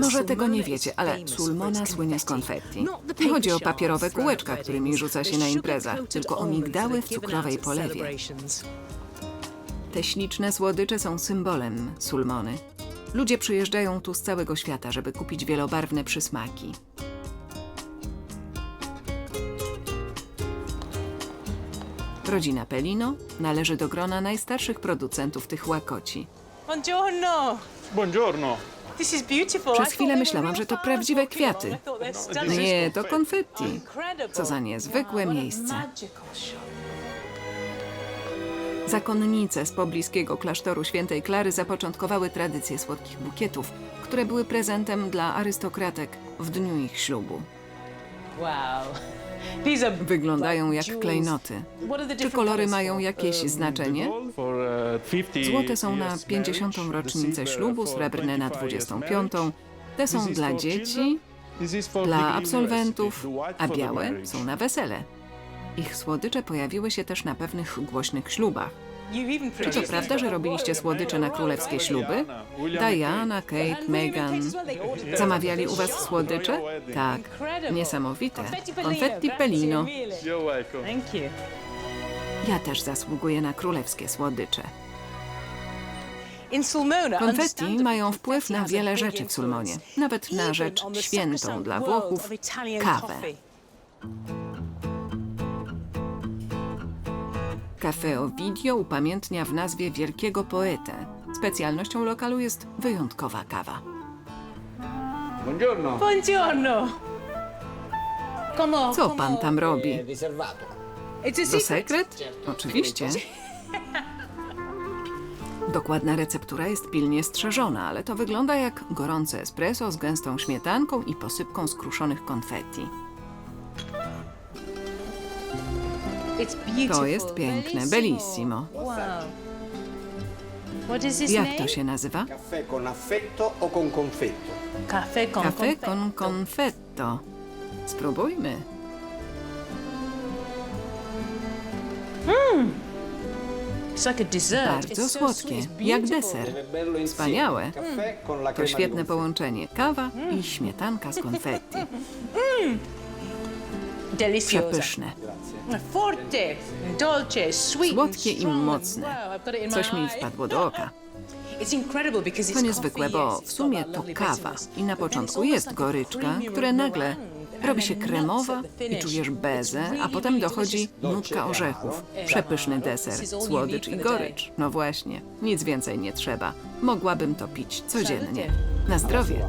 Może tego nie wiecie, ale Sulmona słynie z konfetti. Nie chodzi o papierowe kółeczka, którymi rzuca się na imprezach, tylko o migdały w cukrowej polewie. Te śliczne słodycze są symbolem Sulmony. Ludzie przyjeżdżają tu z całego świata, żeby kupić wielobarwne przysmaki. Rodzina Pelino należy do grona najstarszych producentów tych łakoci. Buongiorno. Buongiorno. This is beautiful. Przez I chwilę thought myślałam, że to were prawdziwe real kwiaty. Nie, to konfetti. Incredible. Co za niezwykłe miejsce. Zakonnice z pobliskiego klasztoru świętej Klary zapoczątkowały tradycję słodkich bukietów, które były prezentem dla arystokratek w dniu ich ślubu. Wow. Wyglądają jak klejnoty. Czy kolory mają jakieś znaczenie? Gold for, uh, 50 Złote są na years 50. marriage, rocznicę ślubu, srebrne na 25 years 25. marriage. Te są dla dzieci, dla absolwentów, a białe są na wesele. Ich słodycze pojawiły się też na pewnych głośnych ślubach. Czy to prawda, że robiliście słodycze na królewskie śluby? Diana, Kate, Meghan. Zamawiali u was słodycze? Tak. Niesamowite. Konfetti Pelino. Ja też zasługuję na królewskie słodycze. Konfetti mają wpływ na wiele rzeczy w Sulmonie, nawet na rzecz świętą dla Włochów kawę. Cafe Ovidio upamiętnia w nazwie wielkiego poetę. Specjalnością lokalu jest wyjątkowa kawa. Buongiorno. Buongiorno. Como, Co pan tam robi? Riservato. To sekret? Oczywiście. Dokładna receptura jest pilnie strzeżona, ale to wygląda jak gorące espresso z gęstą śmietanką i posypką z kruszonych konfetti. To jest piękne, bellissimo. Jak to się nazywa? Caffè con affetto o con confetto? Cafe con Cafe confetto. con confetto. Spróbujmy. It's like a dessert. Bardzo It's so słodkie, sweet. It's jak beautiful. deser. È bello insieme. Wspaniałe. Caffè con la To crema di świetne confetto. połączenie. Kawa i śmietanka z konfetti. Delicioso. Przepyszne. Słodkie i mocne. Coś mi wpadło do oka. To niezwykłe, bo w sumie to kawa i na początku jest goryczka, która nagle robi się kremowa i czujesz bezę, a potem dochodzi nutka orzechów. Przepyszny deser, słodycz i gorycz. No właśnie, nic więcej nie trzeba. Mogłabym to pić codziennie. Na zdrowie.